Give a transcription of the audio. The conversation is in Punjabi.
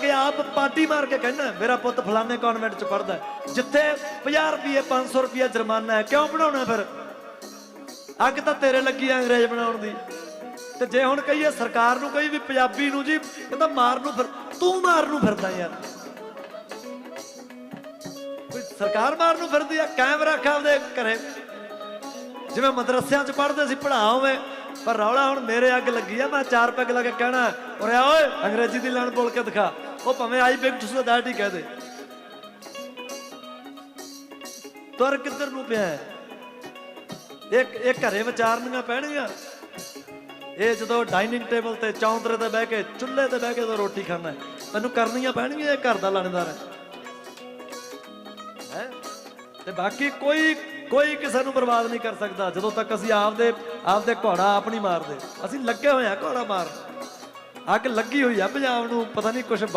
ਕੇ ਆਪ ਪਾਰਟੀ ਮਾਰ ਕੇ ਕਹਿੰਦਾ, ਮੇਰਾ ਪੁੱਤ ਫਲਾਣੇ ਕਨਵੈਂਟ ਚ ਪੜਦਾ ਜਿੱਥੇ 50 ਰੁਪਏ 500 ਰੁਪਏ ਜੁਰਮਾਨਾ ਹੈ, ਕਿਉਂ ਬਣਾਉਣਾ ਫਿਰ? ਅੱਗ ਤਾਂ ਤੇਰੇ ਲੱਗੀ ਅੰਗਰੇਜ਼ ਬਣਾਉਣ ਦੀ। ਤੇ ਜੇ ਹੁਣ ਕਹੀਏ ਸਰਕਾਰ ਨੂੰ ਕਹੀ ਵੀ ਪੰਜਾਬੀ ਨੂੰ ਜੀ ਕਹਿੰਦਾ ਮਾਰ ਨੂੰ ਫਿਰ, ਤੂੰ ਮਾਰ ਨੂੰ ਫਿਰਦਾ ਯਾਰ। ਕੋਈ ਸਰਕਾਰ ਮਾਰ ਨੂੰ ਫਿਰਦੀ ਆ, ਕਾਇਮ ਰੱਖ ਆਪਦੇ ਘਰੇ। ਜਿਵੇਂ ਮਦਰਸਿਆਂ 'ਚ ਪੜ੍ਹਦੇ ਸੀ ਪੜ੍ਹਾ ਹੋਵੇ ਪਰ ਰੌਲਾ ਹੁਣ ਮੇਰੇ ਅੱਗ ਲੱਗੀ ਆ, ਮੈਂ ਚਾਰ ਪੈਗ ਲਾ ਕੇ ਕਹਿਣਾ ਓਰੇ ਓਏ, ਅੰਗਰੇਜ਼ੀ ਦੀ ਲਾਈਨ ਬੋਲ ਕੇ ਦਿਖਾ। ਉਹ ਭਾਵੇਂ ਆਈ ਬਿਗ ਟੂ ਦੈਟ ਹੀ ਕਹਿ ਦੇ ਤੁਰ ਕਿੱਧਰ ਨੂੰ ਪਿਆ ਹੈ? ਇੱਕ ਇਹ ਘਰੇ ਵਿਚਾਰਨੀਆਂ ਪੈਣਗੀਆਂ। ਇਹ ਜਦੋਂ ਡਾਈਨਿੰਗ ਟੇਬਲ ਤੇ ਚੌਂਤਰੇ ਤੇ ਬਹਿ ਕੇ, ਚੁੱਲ੍ਹੇ ਤੇ ਬਹਿ ਕੇ ਜਦੋਂ ਰੋਟੀ ਖਾਣਾ ਤੈਨੂੰ ਕਰਨੀਆਂ ਪੈਣਗੀਆਂ ਇਹ ਘਰ ਦਾ ਲਾਣੇਦਾਰ ਹੈ। ਹੈ? ਤੇ ਬਾਕੀ ਕੋਈ ਕੋਈ ਕਿਸੇ ਨੂੰ ਬਰਬਾਦ ਨਹੀਂ ਕਰ ਸਕਦਾ, ਜਦੋਂ ਤੱਕ ਅਸੀਂ ਆਪਦੇ ਆਪਦੇ ਘੋੜਾ ਆਪ ਨਹੀਂ ਮਾਰਦੇ। ਅਸੀਂ ਲੱਗੇ ਹੋਏ ਆ ਘੋੜਾ ਮਾਰ ਅੱਗ ਲੱਗੀ ਹੋਈ ਆ ਪੰਜਾਬ ਨੂੰ, ਪਤਾ ਨਹੀਂ ਕੁਝ ਬਣ